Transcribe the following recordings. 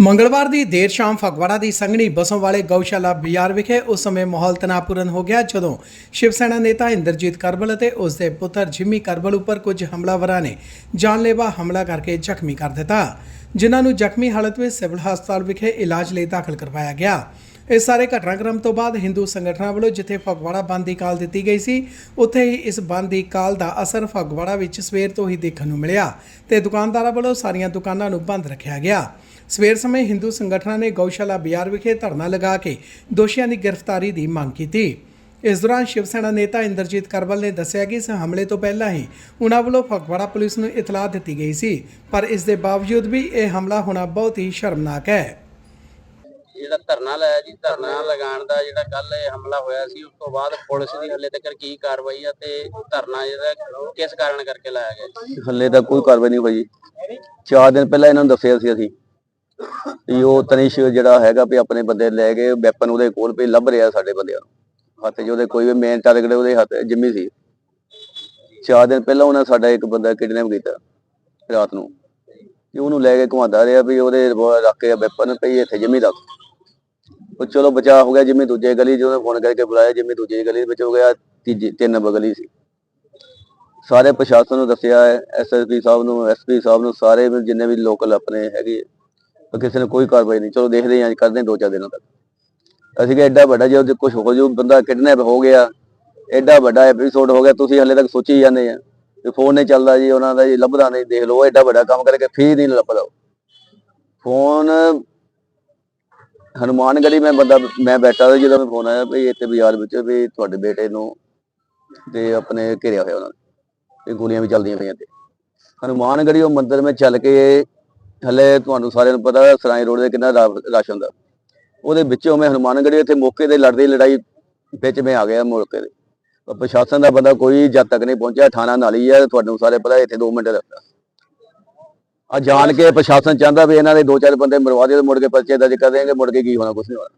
ਮੰਗਲਵਾਰ ਦੀ ਦੇਰ ਸ਼ਾਮ ਫਗਵਾੜਾ ਦੀ ਸੰਘਣੀ ਬਸੋਂ ਵਾਲੇ ਗਊਸ਼ਾਲਾ ਬਾਜ਼ਾਰ ਵਿਖੇ ਉਸ ਸਮੇਂ ਮਾਹੌਲ ਤਣਾਅਪੂਰਨ ਹੋ ਗਿਆ, ਜਦੋਂ ਸ਼ਿਵ ਸੈਨਾ ਨੇਤਾ ਇੰਦਰਜੀਤ ਕਰਬਲ ਅਤੇ ਉਸ ਦੇ ਪੁੱਤਰ ਜਿਮੀ ਕਰਬਲ ਉੱਪਰ ਕੁਝ ਹਮਲਾਵਰਾਂ ਨੇ ਜਾਨਲੇਵਾ ਹਮਲਾ ਕਰਕੇ ਜ਼ਖਮੀ ਕਰ ਦਿੱਤਾ, ਜਿਨ੍ਹਾਂ ਨੂੰ ਜ਼ਖਮੀ ਹਾਲਤ ਵਿੱਚ ਸਿਵਲ ਹਸਪਤਾਲ ਵਿਖੇ ਇਲਾਜ ਲਈ ਦਾਖਲ ਕਰਵਾਇਆ ਗਿਆ। ਇਸ ਸਾਰੇ ਘਟਨਾਕ੍ਰਮ ਤੋਂ ਬਾਅਦ ਹਿੰਦੂ ਸੰਗਠਨਾਂ ਵੱਲੋਂ ਜਿੱਥੇ ਫਗਵਾੜਾ ਬੰਦ ਦੀ ਕਾਲ ਦਿੱਤੀ ਗਈ ਸੀ, ਉੱਥੇ ਹੀ ਇਸ ਬੰਦ ਦੀ ਕਾਲ ਦਾ ਅਸਰ ਫਗਵਾੜਾ ਵਿੱਚ ਸਵੇਰ ਤੋਂ ਹੀ ਦੇਖਣ ਨੂੰ ਮਿਲਿਆ ਤੇ ਦੁਕਾਨਦਾਰਾਂ ਵੱਲੋਂ ਸਾਰੀਆਂ ਦੁਕਾਨਾਂ ਨੂੰ ਬੰਦ ਰੱਖਿਆ ਗਿਆ। ਸਵੇਰ ਸਮੇਂ ਹਿੰਦੂ ਸੰਗਠਨਾਂ ਨੇ ਗਊਸ਼ਾਲਾ ਬਾਜ਼ਾਰ ਵਿਖੇ ਧਰਨਾ ਲਗਾ ਕੇ ਦੋਸ਼ੀਆਂ ਦੀ ਗ੍ਰਿਫਤਾਰੀ ਦੀ ਮੰਗ ਕੀਤੀ। ਇਸ ਦੌਰਾਨ ਸ਼ਿਵ ਸੈਨਾ ਨੇਤਾ ਇੰਦਰਜੀਤ ਕਰਬਲ ਨੇ ਦੱਸਿਆ ਕਿ ਇਸ ਹਮਲੇ ਤੋਂ ਪਹਿਲਾਂ ਹੀ ਉਹਨਾਂ ਵੱਲੋਂ ਫਗਵਾੜਾ ਪੁਲਿਸ ਨੂੰ ਇਤਲਾਹ ਦਿੱਤੀ ਗਈ ਸੀ ਪਰ ਇਸ ਦੇ ਬਾਵਜੂਦ ਵੀ ਇਹ ਹਮਲਾ ਹੋਣਾ ਬਹੁਤ ਹੀ ਸ਼ਰਮਨਾਕ ਹੈ। ਜਿਹੜਾ ਧਰਨਾ ਲਾਇਆ ਜੀ ਧਰਨਾ ਲਗਾਉਣ ਦਾ ਜਿਹੜਾ ਕੱਲ ਇਹ ਹਮਲਾ ਹੋਇਆ ਸੀ ਉਸ ਤੋਂ ਬਾਅਦ ਪੁਲਿਸ ਦੀ ਹੱਲੇ ਤੱਕ ਕੀ ਕਾਰਵਾਈ ਆ ਤੇ ਧਰਨਾ ਜਿਹੜਾ ਕਿਸ ਕਾਰਨ ਕਰਕੇ ਲਾਇਆ ਗਿਆ ਜੀ? ਹੱਲੇ ਤੱਕ ਕੋਈ ਕਾਰਵਾਈ ਨਹੀਂ ਹੋਈ ਚਾਰ ਦਿਨ ਪਹਿਲਾਂ ਇਹਨਾਂ ਨੂੰ ਦੱਸਿਆ ਸੀ ਅਸੀਂ। ਵੀ ਉਹ ਤਨਿਸ਼ ਜਿਹੜਾ ਹੈਗਾ ਵੀ ਆਪਣੇ ਬੰਦੇ ਲੈ ਗਏ ਵੈਪਨ ਉਹਦੇ ਕੋਲ ਵੀ ਲੱਭ ਰਿਹਾ ਸਾਡੇ ਬੰਦਿਆਂ ਨੂੰ। ਹੱਥ 'ਚ ਉਹਦੇ ਕੋਈ ਵੀ ਮੇਨ ਟਾਰਗੇਟ ਉਹਦੇ ਹੱਥ ਜਿੰਮੀ ਸੀ। ਚਾਰ ਦਿਨ ਪਹਿਲਾਂ ਉਹਨਾਂ ਸਾਡਾ ਇੱਕ ਬੰਦਾ ਕਿਡਨੈਪ ਕੀਤਾ ਰਾਤ ਨੂੰ। ਤੇ ਉਹਨੂੰ ਲੈ ਕੇ ਘੁਮਾਉਂਦਾ ਰਿਹਾ ਵੀ ਉਹਦੇ ਰੱਖ ਕੇ ਵੈਪਨ ਪਈ ਇੱਥੇ ਜਿੰਮੀ ਰੱਖ। ਉਹ ਚਲੋ ਬਚਾ ਹੋ ਗਿਆ ਜਿੰਮੀ ਦੂਜੇ ਗਲੀ 'ਚ ਫੋਨ ਕਰਕੇ ਬੁਲਾਇਆ ਜਿੰਮੀ ਦੂਜੀ ਗਲੀ ਵਿੱਚ ਹੋ ਗਿਆ, ਤੀਜੀ ਤਿੰਨ ਨੰਬਰ ਗਲੀ ਸੀ। ਸਾਰੇ ਪ੍ਰਸ਼ਾਸਨ ਨੂੰ ਦੱਸਿਆ ਹੈ ਐਸਐਸਪੀ ਸਾਹਿਬ ਨੂੰ ਐਸਪੀ ਸਾਹਿਬ ਨੂੰ ਸਾਰੇ ਜਿੰਨੇ ਵੀ ਲੋਕਲ ਆਪਣੇ ਹੈਗੇ ਪਰ ਕਿਸੇ ਨੇ ਕੋਈ ਕਾਰਵਾਈ ਨਹੀਂ। ਚਲੋ ਦੇਖਦੇ ਹਾਂ, ਕਰਦੇ ਹਾਂ ਦੋ ਚਾਰ ਦਿਨਾਂ ਤੱਕ। ਅਸੀਂ ਕਿ ਐਡਾ ਵੱਡਾ ਜੇ ਕੁਝ ਹੋ ਜੂ, ਬੰਦਾ ਕਿਡਨੈਪ ਹੋ ਗਿਆ ਐਡਾ ਵੱਡਾ ਐਪੀਸੋਡ ਹੋ ਗਿਆ, ਤੁਸੀਂ ਹਲੇ ਤੱਕ ਸੋਚੀ ਜਾਂਦੇ ਆ ਤੇ ਫੋਨ ਨਹੀਂ ਚੱਲਦਾ ਜੀ, ਉਹਨਾਂ ਦਾ ਜੀ ਲੱਭਦਾ ਨਹੀਂ, ਦੇਖ ਲਓ ਐਡਾ ਵੱਡਾ ਕੰਮ ਕਰਕੇ ਫੇਰ ਨਹੀਂ ਲੱਭਦਾ ਫੋਨ ਹਨੂਮਾਨ ਗਲੀ ਮੈਂ ਬੰਦਾ, ਮੈਂ ਬੈਠਾ ਸੀ ਜਦੋਂ ਮੈਂ ਫੋਨ ਆਇਆ ਵੀ ਇੱਥੇ ਬਾਜ਼ਾਰ ਵਿੱਚ ਵੀ ਤੁਹਾਡੇ ਬੇਟੇ ਨੂੰ ਤੇ ਆਪਣੇ ਘੇਰਿਆ ਹੋਇਆ ਉਹਨਾਂ ਨੇ, ਤੇ ਗੋਲੀਆਂ ਵੀ ਚੱਲਦੀਆਂ ਪਈਆਂ ਤੇ ਹਨੂਮਾਨ ਗੜੀ ਉਹ ਮੰਦਿਰ ਵਿੱਚ ਚੱਲ ਕੇ ਹਲੇ ਤੁਹਾਨੂੰ ਸਾਰਿਆਂ ਨੂੰ ਪਤਾ, ਸਰਾਈ ਰੋਡ ਦੇ ਕਿੰਨਾ ਰਸ਼ ਹੁੰਦਾ। ਉਹਦੇ ਵਿੱਚੋਂ ਮੈਂ ਹਨੂਮਾਨ ਗੜੀ ਇੱਥੇ ਮੌਕੇ ਤੇ ਲੜਦੀ ਲੜਾਈ ਵਿੱਚ ਮੈਂ ਆ ਗਿਆ ਮੌਕੇ ਤੇ। ਪ੍ਰਸ਼ਾਸਨ ਦਾ ਬੰਦਾ ਕੋਈ ਜਦ ਤੱਕ ਨਹੀਂ ਪਹੁੰਚਿਆ, ਥਾਣਾ ਨਾਲ ਹੀ ਹੈ ਤੁਹਾਨੂੰ ਸਾਰੇ ਪਤਾ ਇੱਥੇ 2 ਮਿੰਟ ਲੱਗਦਾ। ਆ ਜਾਣ ਕੇ ਪ੍ਰਸ਼ਾਸਨ ਚਾਹੁੰਦਾ ਵੀ ਇਹਨਾਂ ਦੇ ਦੋ ਚਾਰ ਬੰਦੇ ਮਰਵਾ ਦੇ ਮੁੜ ਕੇ ਪਰਚੇ ਦਰਜ ਕਰ ਦੇਣਗੇ, ਮੁੜ ਕੇ ਕੀ ਹੋਣਾ ਕੁਝ ਨਹੀਂ ਹੋਣਾ।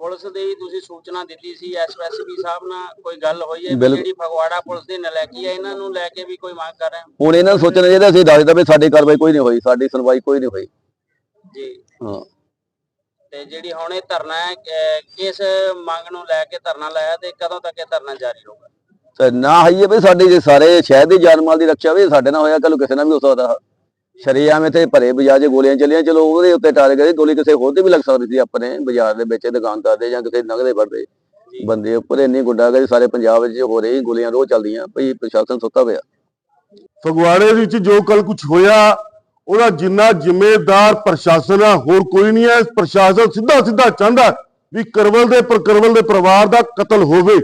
ਪੁਲਿਸ ਦੀ ਤੁਸੀਂ ਸੂਚਨਾ ਦਿੱਤੀ ਸੀ ਐਸਐਸਪੀ ਸਾਹਿਬ ਨਾਲ ਕੋਈ ਗੱਲ ਹੋਈ ਹੈ ਵੀ ਜਿਹੜੀ ਫਗਵਾੜਾ ਪੁਲਿਸ ਦੀ ਨਲਾਇਕੀ ਹੈ ਇਹਨਾਂ ਨੂੰ ਲੈ ਕੇ ਵੀ ਕੋਈ ਮੰਗ ਕਰ ਰਹੇ ਹੋ? ਹੁਣ ਇਹਨਾਂ ਨੂੰ ਸੋਚਣਾ ਚਾਹੀਦਾ ਅਸੀਂ ਦੱਸ ਦਿੱਤਾ ਵੀ ਸਾਡੀ ਕਾਰਵਾਈ ਕੋਈ ਨਹੀਂ ਹੋਈ ਸਾਡੀ ਸੁਣਵਾਈ ਕੋਈ ਨਹੀਂ ਹੋਈ। ਜੀ। ਹਾਂ। ਤੇ ਜਿਹੜੀ ਹੁਣ ਇਹ ਧਰਨਾ ਹੈ ਕਿ- ਕਿਸ ਮੰਗ ਨੂੰ ਲੈ ਕੇ ਧਰਨਾ ਲਾਇਆ ਤੇ ਕਦੋਂ ਤੱਕ ਇਹ ਧਰਨਾ ਜਾਰੀ ਰਹੂਗਾ? ਤੇ ਨਾ ਹਈਏ ਵੀ ਸਾਡੀ ਜੇ ਸਾਰੇ ਸ਼ਹਿਰ ਦੀ ਜਾਨ ਮਾਲ ਦੀ ਰੱਖਿਆ ਵੀ ਸਾਡੇ ਨਾਲ ਹੋਇਆ ਕੱਲ ਕਿਸੇ ਨਾਲ ਵੀ ਹੋ ਸਕਦਾ। ਸ਼ਰੀਆਮ ਇੱਥੇ ਭਰੇ ਬਾਜ਼ਾਰ 'ਚ ਗੋਲੀਆਂ ਚੱਲੀਆਂ ਚਲੋ ਉਹਦੇ ਉੱਤੇ ਟਾਰਗੇਟ ਗੋਲੀ ਕਿਸੇ ਹੋਰ ਤੇ ਵੀ ਲੱਗ ਸਕਦੀ ਸੀ ਆਪਣੇ ਬਾਜ਼ਾਰ ਦੇ ਵਿੱਚ ਦੁਕਾਨਦਾਰ ਦੇ ਜਾਂ ਕਿਸੇ ਨਗਦੇ ਵੜਦੇ ਬੰਦੇ ਉੱਪਰ। ਇੰਨੀ ਗੁੰਡਾਗਰਦੀ ਸਾਰੇ ਪੰਜਾਬ ਵਿੱਚ ਹੋ ਰਹੀ ਗੋਲੀਆਂ ਰੋਜ਼ ਚੱਲਦੀਆਂ ਭਈ ਪ੍ਰਸ਼ਾਸਨ ਸੁੱਤਾ ਪਿਆ। ਫਗਵਾੜੇ ਵਿੱਚ ਜੋ ਕੱਲ ਕੁਝ ਹੋਇਆ ਉਹਦਾ ਜਿੰਨਾ ਜ਼ਿੰਮੇਦਾਰ ਪ੍ਰਸ਼ਾਸਨ ਆ ਹੋਰ ਕੋਈ ਨਹੀਂ ਹੈ। ਪ੍ਰਸ਼ਾਸਨ ਸਿੱਧਾ ਸਿੱਧਾ ਚਾਹੁੰਦਾ ਵੀ ਕਰਵਲ ਦੇ ਪਰ ਕਰਵਲ ਦੇ ਪਰਿਵਾਰ ਦਾ ਕਤਲ ਹੋਵੇ।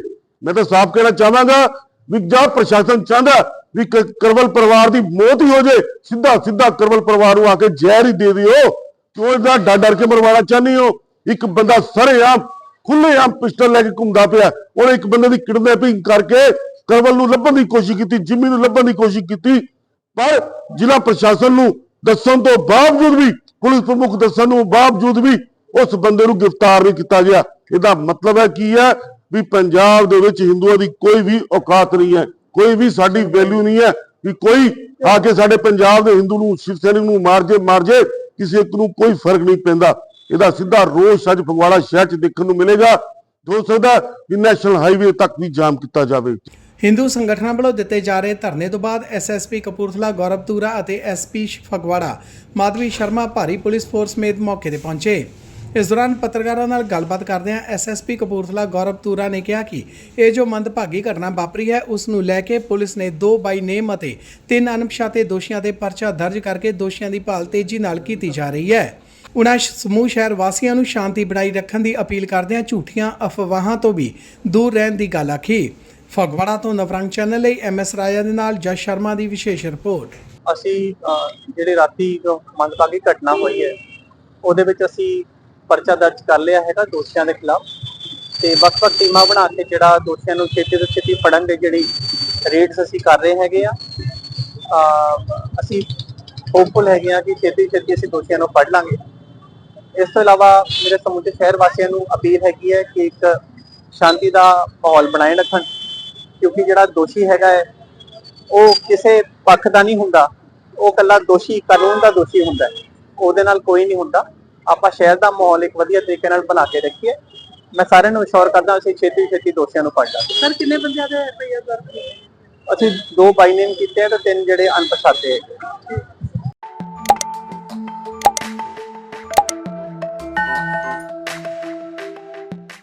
ਮੈਂ ਤਾਂ ਸਾਫ਼ ਕਹਿਣਾ ਚਾਹਾਂਗਾ ਵੀ ਜਾਂ ਪ੍ਰਸ਼ਾਸਨ ਚਾਹੁੰਦਾ ਵੀ ਕਰਵਲ ਪਰਿਵਾਰ ਦੀ ਮੌਤ ਹੀ ਹੋ ਜੇ ਸਿੱਧਾ ਸਿੱਧਾ ਕਰਵਲ ਪਰਿਵਾਰ ਨੂੰ ਆ ਕੇ ਜ਼ਹਿਰ ਹੀ ਦੇ ਦਿਓ। ਕਿਉਂ ਇਹਦਾ ਡਰ ਡਰ ਕੇ ਮਰਵਾਉਣਾ ਚਾਹੁੰਦੇ ਹੋ? ਇੱਕ ਬੰਦਾ ਸਰੇਆਮ ਖੁੱਲੇਆਮ ਪਿਸਟਲ ਲੈ ਕੇ ਘੁੰਮਦਾ ਪਿਆ। ਉਹਨੇ ਇੱਕ ਬੰਦੇ ਦੀ ਕਿਡਨੈਪਿੰਗ ਕਰਕੇ ਕਰਵਲ ਨੂੰ ਲੱਭਣ ਦੀ ਕੋਸ਼ਿਸ਼ ਕੀਤੀ, ਜਿੰਮੀ ਨੂੰ ਲੱਭਣ ਦੀ ਕੋਸ਼ਿਸ਼ ਕੀਤੀ। ਪਰ ਜ਼ਿਲ੍ਹਾ ਪ੍ਰਸ਼ਾਸਨ ਨੂੰ ਦੱਸਣ ਤੋਂ ਬਾਵਜੂਦ ਵੀ, ਪੁਲਿਸ ਪ੍ਰਮੁੱਖ ਦੱਸਣ ਨੂੰ ਬਾਵਜੂਦ ਵੀ ਉਸ ਬੰਦੇ ਨੂੰ ਗ੍ਰਿਫਤਾਰ ਨਹੀਂ ਕੀਤਾ ਗਿਆ। ਇਹਦਾ ਮਤਲਬ ਹੈ ਕੀ ਹੈ? ਵੀ ਪੰਜਾਬ ਦੇ ਵਿੱਚ ਹਿੰਦੂਆਂ ਦੀ ਕੋਈ ਵੀ ਔਕਾਤ ਨਹੀਂ ਹੈ। ਕੋਈ ਵੀ ਸਾਡੀ ਵੈਲਿਊ ਨਹੀਂ ਹੈ ਵੀ ਕੋਈ ਆ ਕੇ ਸਾਡੇ ਪੰਜਾਬ ਦੇ ਹਿੰਦੂ ਨੂੰ ਸਿਵ ਸੈਨਿਕ ਨੂੰ ਮਾਰ ਜੇ ਮਾਰ ਜੇ, ਕਿਸੇ ਇੱਕ ਨੂੰ ਕੋਈ ਫ਼ਰਕ ਨਹੀਂ ਪੈਂਦਾ। ਇਹਦਾ ਸਿੱਧਾ ਰੋਸ ਅੱਜ ਫਗਵਾੜਾ ਸ਼ਹਿਰ 'ਚ ਦੇਖਣ ਨੂੰ ਮਿਲੇਗਾ। ਹੋ ਸਕਦਾ ਕਿ ਨੈਸ਼ਨਲ ਹਾਈਵੇ ਤੱਕ ਵੀ ਜਾਮ ਕੀਤਾ ਜਾਵੇ। ਹਿੰਦੂ ਸੰਗਠਨਾਂ ਵੱਲੋਂ ਦਿੱਤੇ ਜਾ ਰਹੇ ਧਰਨੇ ਤੋਂ ਬਾਅਦ ਐਸਐਸਪੀ ਕਪੂਰਥਲਾ ਗੌਰਵ ਤੂਰਾ ਅਤੇ ਐਸਪੀ ਫਗਵਾੜਾ, ਮਾਧਵੀ ਸ਼ਰਮਾ ਭਾਰੀ ਪੁਲਿਸ ਫੋਰਸ ਸਮੇਤ ਮੌਕੇ ਤੇ ਪਹੁੰਚੇ। ਇਸ ਦੌਰਾਨ ਪੱਤਰਕਾਰਾਂ ਨਾਲ ਗੱਲਬਾਤ ਕਰਦਿਆਂ ਐਸਐਸਪੀ ਕਪੂਰਥਲਾ ਗੌਰਵ ਤੂਰਾ ਨੇ ਕਿਹਾ ਕਿ ਇਹ ਜੋ ਮੰਦਭਾਗੀ ਘਟਨਾ ਵਾਪਰੀ ਹੈ ਉਸ ਨੂੰ ਲੈ ਕੇ ਪੁਲਿਸ ਨੇ ਦੋ ਬਾਈ ਨੇਮ ਅਤੇ ਤਿੰਨ ਅਣਪਛਾਤੇ ਦੋਸ਼ੀਆਂ ਤੇ ਪਰਚਾ ਦਰਜ ਕਰਕੇ ਦੋਸ਼ੀਆਂ ਦੀ ਭਾਲ ਤੇਜ਼ੀ ਨਾਲ ਕੀਤੀ ਜਾ ਰਹੀ ਹੈ। ਉਨ੍ਹਾਂ ਸਮੂਹ ਸ਼ਹਿਰ ਵਾਸੀਆਂ ਨੂੰ ਸ਼ਾਂਤੀ ਬਣਾਈ ਰੱਖਣ ਦੀ ਅਪੀਲ ਕਰਦਿਆਂ ਝੂਠੀਆਂ ਅਫਵਾਹਾਂ ਤੋਂ ਵੀ ਦੂਰ ਰਹਿਣ ਦੀ ਗੱਲ ਆਖੀ। ਫਗਵਾੜਾ ਤੋਂ ਨਵਰੰਗ ਚੈਨਲ ਲਈ ਐਮਐਸ ਰਾਜਾ ਦੇ ਨਾਲ ਜਸ ਸ਼ਰਮਾ ਦੀ ਵਿਸ਼ੇਸ਼ ਰਿਪੋਰਟ। ਅਸੀਂ ਅਹ, ਜਿਹੜੇ ਰਾਤੀ ਮੰਦਭਾਗੀ ਘਟਨਾ ਹੋਈ ਹੈ ਉਹਦੇ ਵਿੱਚ ਅਸੀਂ ਪਰਚਾ ਦਰਜ ਕਰ ਲਿਆ ਹੈਗਾ ਦੋਸ਼ੀਆਂ ਦੇ ਖਿਲਾਫ। ਤੇ ਵੱਖ-ਵੱਖ ਟੀਮਾਂ ਬਣਾ ਕੇ ਜਿਹੜਾ ਦੋਸ਼ੀਆਂ ਨੂੰ ਛੇਤੀ ਤੋਂ ਛੇਤੀ ਫੜਨ ਦੇ ਜਿਹੜੀ ਰੇਡਸ ਅਸੀਂ ਕਰ ਰਹੇ ਹੈਗੇ ਆ। ਅਸੀਂ ਹੋਪਫੁਲ ਹੈਗੇ ਆ ਕਿ ਛੇਤੀ ਛੇਤੀ ਅਸੀਂ ਦੋਸ਼ੀਆਂ ਨੂੰ ਫੜ ਲਾਂਗੇ। ਇਸ ਤੋਂ ਇਲਾਵਾ ਮੇਰੇ ਸਮੁੱਚੇ ਸ਼ਹਿਰ ਵਾਸੀਆਂ ਨੂੰ ਅਪੀਲ ਹੈਗੀ ਹੈ ਕਿ ਇੱਕ ਸ਼ਾਂਤੀ ਦਾ ਮਾਹੌਲ ਬਣਾਏ ਰੱਖਣ। ਕਿਉਂਕਿ ਜਿਹੜਾ ਦੋਸ਼ੀ ਹੈਗਾ ਹੈ, ਉਹ ਕਿਸੇ ਪੱਖ ਦਾ ਨਹੀਂ ਹੁੰਦਾ। ਉਹ ਕੱਲਾ ਦੋਸ਼ੀ ਕਾਨੂੰਨ ਦਾ ਦੋਸ਼ੀ ਹੁੰਦਾ ਉਹਦੇ ਨਾਲ ਕੋਈ ਨਹੀਂ ਹੁੰਦਾ। ਆਪਾਂ ਸ਼ਹਿਰ ਦਾ ਮਾਹੌਲ ਇੱਕ ਵਧੀਆ ਤਰੀਕੇ ਨਾਲ ਬਣਾ ਕੇ ਰੱਖੀਏ। ਮੈਂ ਸਾਰਿਆਂ ਨੂੰ ਅਸ਼ੋਰ ਕਰਦਾ ਅਸੀਂ ਛੇਤੀ ਛੇਤੀ ਦੋਸ਼ੀਆਂ ਨੂੰ ਫੜ ਲਾਂਗੇ। ਸਰ ਕਿੰਨੇ ਬੰਦਿਆਂ ਦੇ ਐਫਆਈਆਰ ਦਰਜ ਅਸੀਂ ਦੋ ਬਾਈ ਨੇਮ ਕੀਤੇ ਆ ਤੇ ਤਿੰਨ ਜਿਹੜੇ ਅਣਪਛਾਤੇ ਹੈਗੇ।